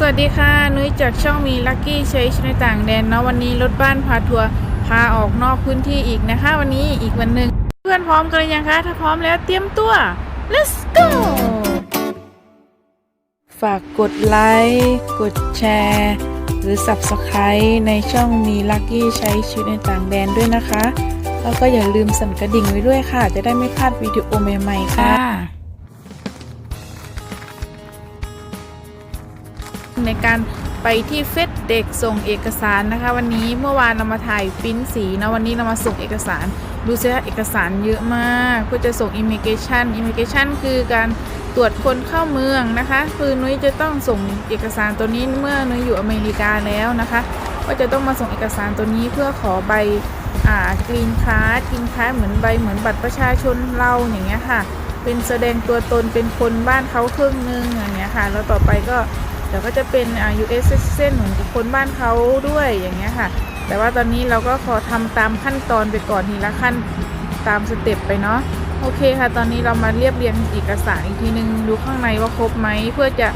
สวัสดีค่ะนุ้ยจากช่องมีลั c กี้ใช้ชในต่างแดนเนาะวันนี้รถบ้านพาทัวร์พาออกนอกพื้นที่อีกนะคะ วันนี้อีกวันหนึ่งเพื่อนพร้อมกันหรือยังคะ ถ้าพร้อมแล้วเตรียมตัว let's go ฝากกดไลค์กดแชร์ หรือ Subscribe ในช่องมีลั c กี้ใช้ชีวิตในต่างแดนด้วยนะคะ แล้วก็อย่าลืมสั่นกระดิ่งไว้ด้วยค่ะ จะได้ไม่พลาดวิดีโอใหม่ๆค่ะ ในการไปที่เฟสเด็กส่งเอกสารนะคะ วันนี้เมื่อวานเรามาถ่ายปิ้นสีนะวันนี้เรามาส่งเอกสาร ดูซิเอกสารเยอะมากเพื่อจะส่ง immigration immigration คือการตรวจคนเข้าเมืองนะคะคือนุ้ยจะต้องส่งเอกสารตัวนี้เมื่อนุ้ยอยู่อเมริกาแล้วนะคะ ก็จะต้องมาส่งเอกสารตัวนี้เพื่อขอใบอ่ากรีนคาร์ดกรีนคาร์ดเหมือนใบเหมือนบัตรประชาชนเราอย่างเงี้ยค่ะ เป็นแสดงตัวตนเป็นคนบ้านเขาครึ่งหนึงอย่างเงี้ยค่ะ แล้วต่อไปก็ เดี๋ยวก็จะเป็นอา US citizen เหมือนกับคนบ้านเขาด้วยอย่างเงี้ยค่ะ แต่ว่าตอนนี้เราก็ขอทำตามขั้นตอนไปก่อนทีละขั้นตามสเต็ปไปเนาะโอเคค่ะ ตอนนี้เรามาเรียบเรียงเอกสารอีกทีนึงดูข้างในว่าครบไหมเพื่อจะ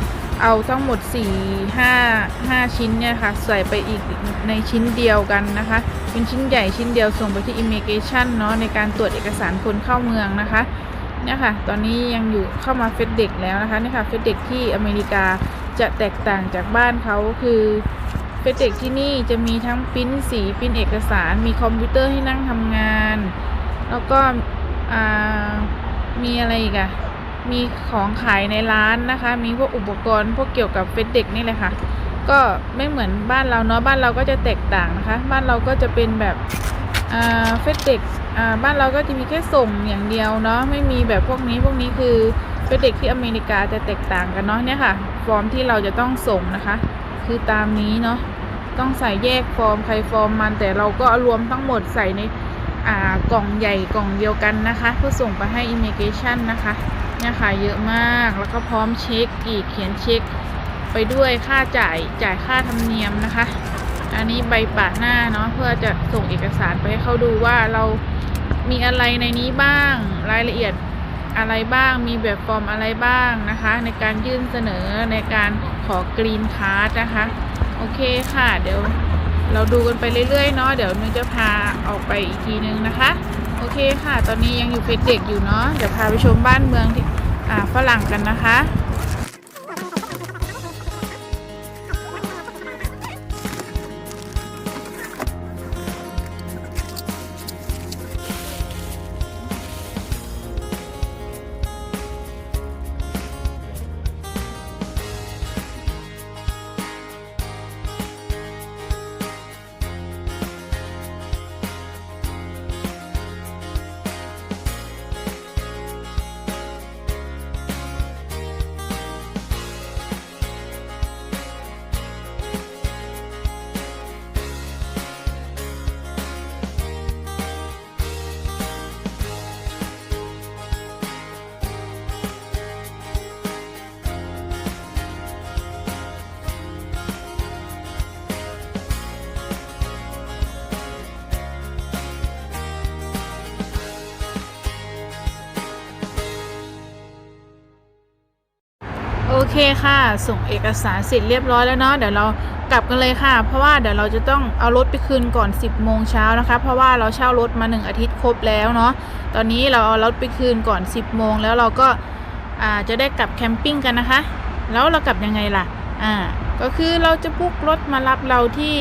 เอาทั้งหมด 4 5 5 ชิ้นเนี่ยค่ะ ใส่ไปอีกในชิ้นเดียวกันนะคะ เป็นชิ้นใหญ่ชิ้นเดียวส่งไปที่ immigration เนาะในการตรวจเอกสารคนเข้าเมืองนะคะเนี่ยค่ะ ตอนนี้ยังอยู่เข้ามาเฟดเด็กแล้วนะคะนี่ค่ะเฟดเด็กที่อเมริกา จะแตกต่างจากบ้านเขาคือเฟดเด็กที่นี่จะมีทั้งปริ้นสีปริ้นเอกสาร มีคอมพิวเตอร์ให้นั่งทำงาน แล้วก็มีอะไรอีกอะมีของขายในร้านนะคะ มีพวกอุปกรณ์พวกเกี่ยวกับเฟดเด็กนี่แหละค่ะ ก็ไม่เหมือนบ้านเราเนาะ บ้านเราก็จะแตกต่างนะคะ บ้านเราก็จะเป็นแบบเฟซเด็กบ้านเราก็จะมีแค่ส่งอย่างเดียวเนาะ ไม่มีแบบพวกนี้ พวกนี้คือ เฟซเด็กที่อเมริกาจะแตกต่างกันเนาะเนี่ยค่ะ ฟอร์มที่เราจะต้องส่งนะคะ คือตามนี้เนาะต้องใส่แยกฟอร์มใครฟอร์มมันแต่เราก็รวมทั้งหมดใส่ในอ่ากล่องใหญ่กล่องเดียวกันนะคะ เพื่อส่งไปให้ immigration นะคะเนี่ยค่ะเยอะมากแล้วก็พร้อมเช็คอีกเขียนเช็ค ไปด้วยค่าจ่ายจ่ายค่าธรรมเนียมนะคะ อันนี้ใบปาดหน้าเนาะเพื่อจะส่งเอกสารไปให้เขาดูว่าเรามีอะไรในนี้บ้างรายละเอียด อะไรบ้าง มีแบบฟอร์มอะไรบ้างนะคะ ในการยื่นเสนอในการขอกรีนคาร์ดนะคะ โอเคค่ะ เดี๋ยวเราดูกันไปเรื่อยๆเนาะเดี๋ยวนุ้ยจะพาออกไปอีกทีนึงนะคะ โอเคค่ะ ตอนนี้ยังอยู่เฟสเด็กอยู่เนาะเดี๋ยวพาไปชมบ้านเมืองที่ฝรั่งกันนะคะ โอเคค่ะ ส่งเอกสารเสร็จเรียบร้อยแล้วเนาะเดี๋ยวเรากลับกันเลยค่ะ เพราะว่าเดี๋ยวเราจะต้องเอารถไปคืนก่อน 10โมงเช้านะคะ เพราะว่าเราเช่ารถมา 1 อาทิตย์ครบแล้วเนาะตอนนี้เราเอารถไปคืนก่อน 10โมงแล้วเราก็าจะได้กลับแคมปิ้งกันนะคะ แล้วเรากลับยังไงล่ะอ่าก็คือเราจะพุกรถมารับเราที่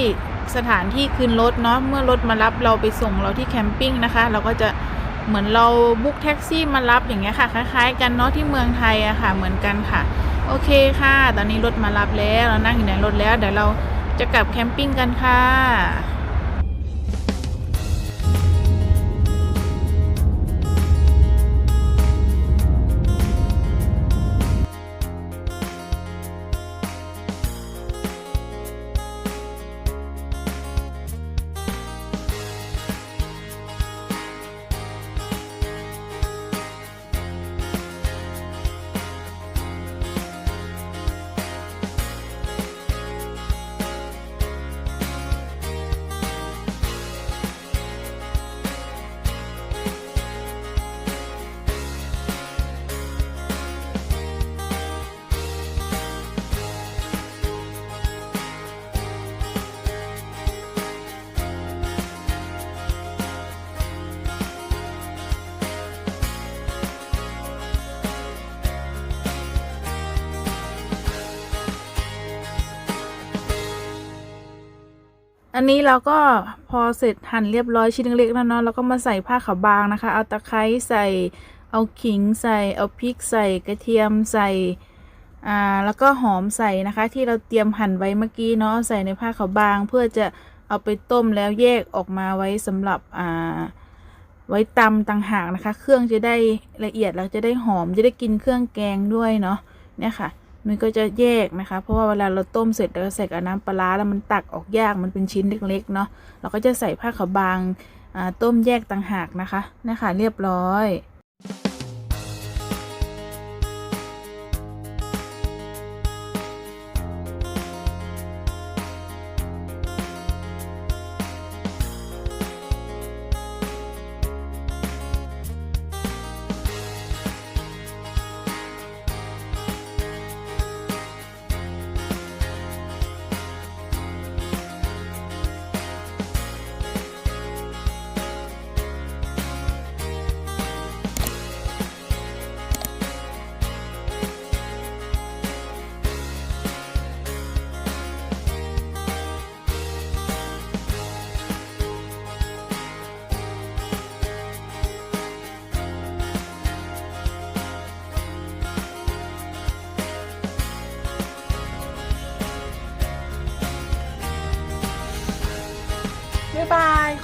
สถานที่คืนรถเนาะเมื่อรถมารับเราไปส่งเราที่แคมปิ้งนะคะ เราก็จะเหมือนเราบุ๊กแท็กซี่มารับอย่างเงี้ยค่ะ คล้าย ๆ กันเนาะที่เมืองไทยอะค่ะเหมือนกันค่ะ โอเคค่ะ ตอนนี้รถมารับแล้ว เรานั่งอยู่ในรถแล้ว เดี๋ยวเราจะกลับแคมปิ้งกันค่ะ นนี้เราก็พอเสร็จหั่นเรียบร้อยชิ้นเล็กๆแล้วเนาะเราก็มาใส่ผ้าขาวบางนะคะ เอาตะไคร้ใส่เอาขิงใส่เอาพริกใส่กระเทียมใส่อ่าแล้วก็หอมใส่นะคะ ที่เราเตรียมหั่นไว้เมื่อกี้เนาะใส่ในผ้าขาวบาง เพื่อจะเอาไปต้มแล้วแยกออกมาไว้สำหรับอ่าไว้ตำต่างหากนะคะ เครื่องจะได้ละเอียดแล้วจะได้หอมจะได้กินเครื่องแกงด้วยเนาะเนี่ยค่ะ มันก็จะแยกนะคะ เพราะว่าเวลาเราต้มเสร็จแล้วก็ใส่กับน้ำปลาแล้วมันตักออกยากมันเป็นชิ้นเล็กๆเนาะเราก็จะใส่ผ้าขาวบางต้มแยกต่างหากนะคะนี่ค่ะเรียบร้อย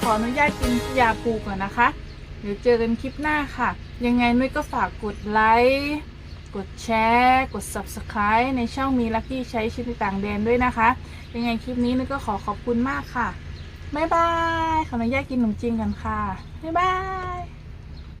ออนุญาตกินยาปูก่อนนะคะ เดี๋ยวเจอกันคลิปหน้าค่ะ ยังไงนุ้ยก็ฝากกดไลค์กดแชร์ กด Subscribe ในช่องมีลักกี้ใช้ชีวิตต่างแดนด้วยนะคะ ยังไงคลิปนี้นุ้ยก็ขอขอบคุณมากค่ะ บ๊ายบาย ขออนุญาตกินขนมจีนกันค่ะ บ๊ายบาย